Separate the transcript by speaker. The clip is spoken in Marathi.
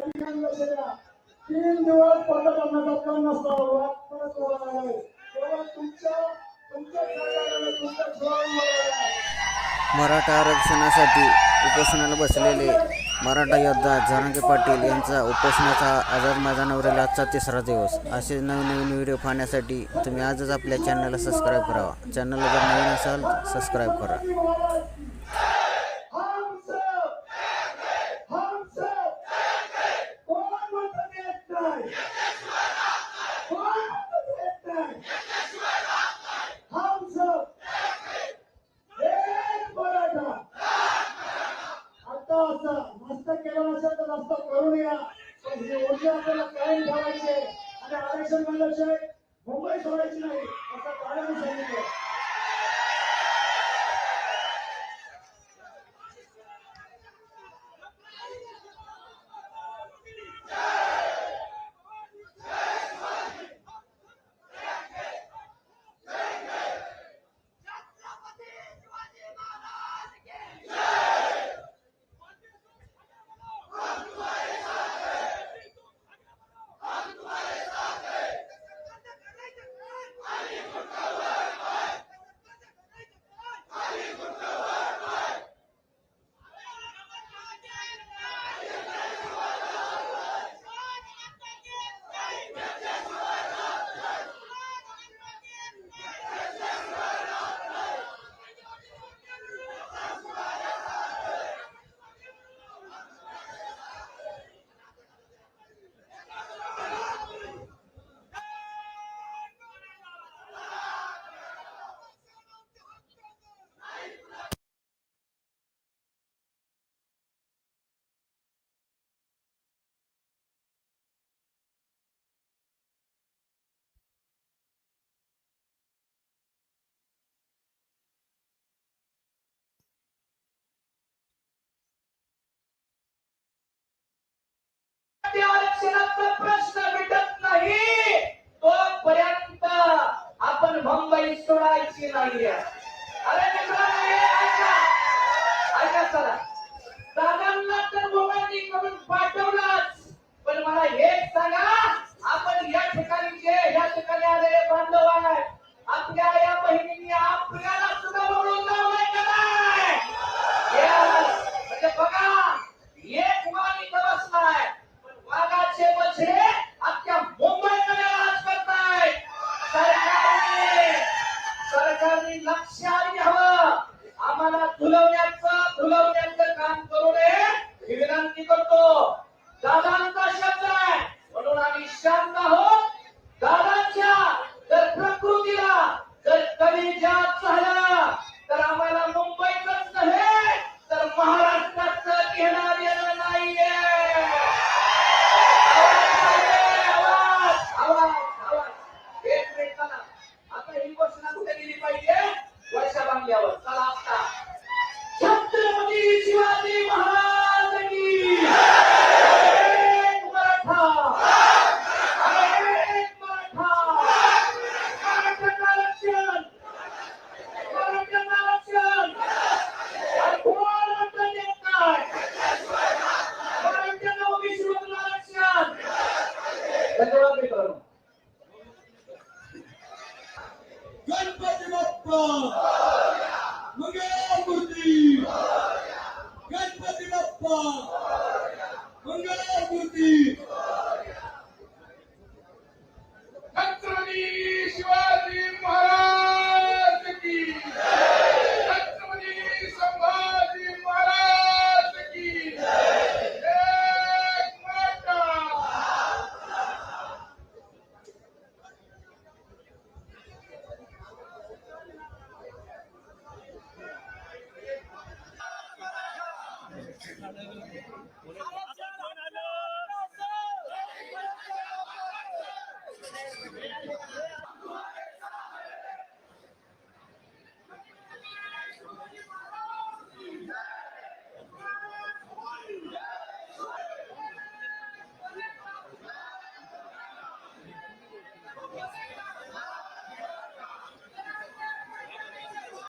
Speaker 1: तीन दिवस पंतप्रधानाचा कण नसतो परत बोलायला आहे तेव्हा तुमच्या
Speaker 2: मराठा आरक्षणासाठी उपोषणाला बसलेले मराठा योद्धा जरांगे पाटील यांचा उपोषणाचा आझाद मैदानावरील आजचा तिसरा दिवस. असे नवीन नवीन व्हिडिओ पाहण्यासाठी तुम्ही आजच आपल्या चॅनलला सबस्क्राईब करावा. चॅनलला जर नवीन असाल सबस्क्राईब करा.
Speaker 1: आता असं मस्त केलं नसेल तर मस्त करून या. ऊर्जा आपल्याला कायम ठेवायची आणि आरक्षण मिळाल्याशिवाय मुंबई सोडायची नाही. असं काढायला सांगितलं.
Speaker 3: सोडायची दादांचा शब्द आहे. म्हणून आम्ही शांत आहोत. दादांच्या जर प्रकृतीला जर कमी जात झालं
Speaker 4: Yeah.